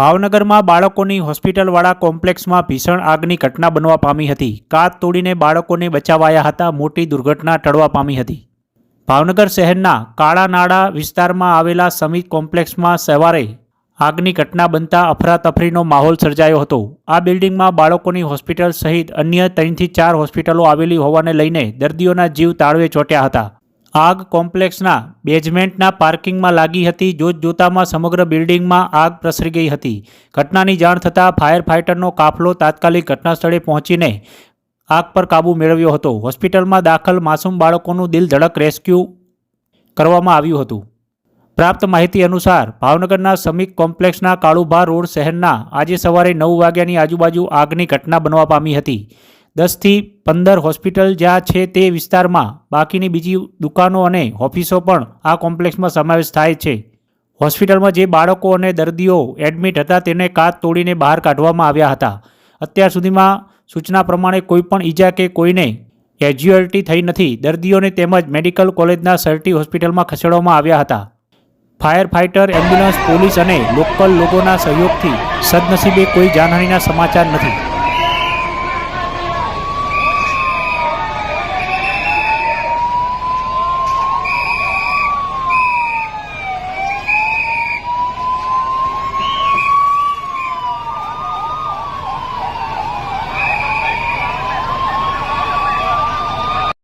ભાવનગરમાં બાળકોની હોસ્પિટલવાળા કોમ્પ્લેક્સમાં ભીષણ આગની ઘટના બનવા પામી હતી. કાચ તોડીને બાળકોને બચાવાયા હતા, મોટી દુર્ઘટના ટળવા પામી હતી. ભાવનગર શહેરના કાળાનાળા વિસ્તારમાં આવેલા સમિત કોમ્પ્લેક્સમાં સવારે આગની ઘટના બનતા અફરાતફરીનો માહોલ સર્જાયો હતો. આ બિલ્ડિંગમાં બાળકોની હોસ્પિટલ સહિત અન્ય ત્રણથી ચાર હોસ્પિટલો આવેલી હોવાને લઈને દર્દીઓના જીવ તાળવે ચોંટ્યા હતા. આગ કોમ્પ્લેક્સના બેઝમેન્ટના પાર્કિંગમાં લાગી હતી. જોતજોતામાં સમગ્ર બિલ્ડિંગમાં આગ પ્રસરી ગઈ હતી. ઘટનાની જાણ થતાં ફાયર ફાઇટરનો કાફલો તાત્કાલિક ઘટનાસ્થળે પહોંચીને આગ પર કાબૂ મેળવ્યો હતો. હોસ્પિટલમાં દાખલ માસૂમ બાળકોનું દિલ ધડક રેસ્ક્યુ કરવામાં આવ્યું હતું. પ્રાપ્ત માહિતી અનુસાર, ભાવનગરના સમીક કોમ્પ્લેક્સના કાળુભા રોડ શહેરના આજે સવારે નવ વાગ્યાની આજુબાજુ આગની ઘટના બનવા પામી હતી. દસથી પંદર હોસ્પિટલ જ્યાં છે તે વિસ્તારમાં. બાકીની બીજી દુકાનો અને ઓફિસો પણ આ કોમ્પ્લેક્સમાં સમાવેશ થાય છે. હોસ્પિટલમાં જે બાળકો અને દર્દીઓ એડમિટ હતા તેને કાચ તોડીને બહાર કાઢવામાં આવ્યા હતા. અત્યાર સુધીમાં સૂચના પ્રમાણે કોઈ પણ ઈજા કે કોઈને કેઝ્યુઅલ્ટી થઈ નથી. દર્દીઓને તેમજ મેડિકલ કોલેજના સર્ટી હોસ્પિટલમાં ખસેડવામાં આવ્યા હતા. ફાયર ફાઇટર એમ્બ્યુલન્સ, પોલીસ અને લોકલ લોકોના સહયોગથી સદનસીબે કોઈ જાનહાનિના સમાચાર નથી.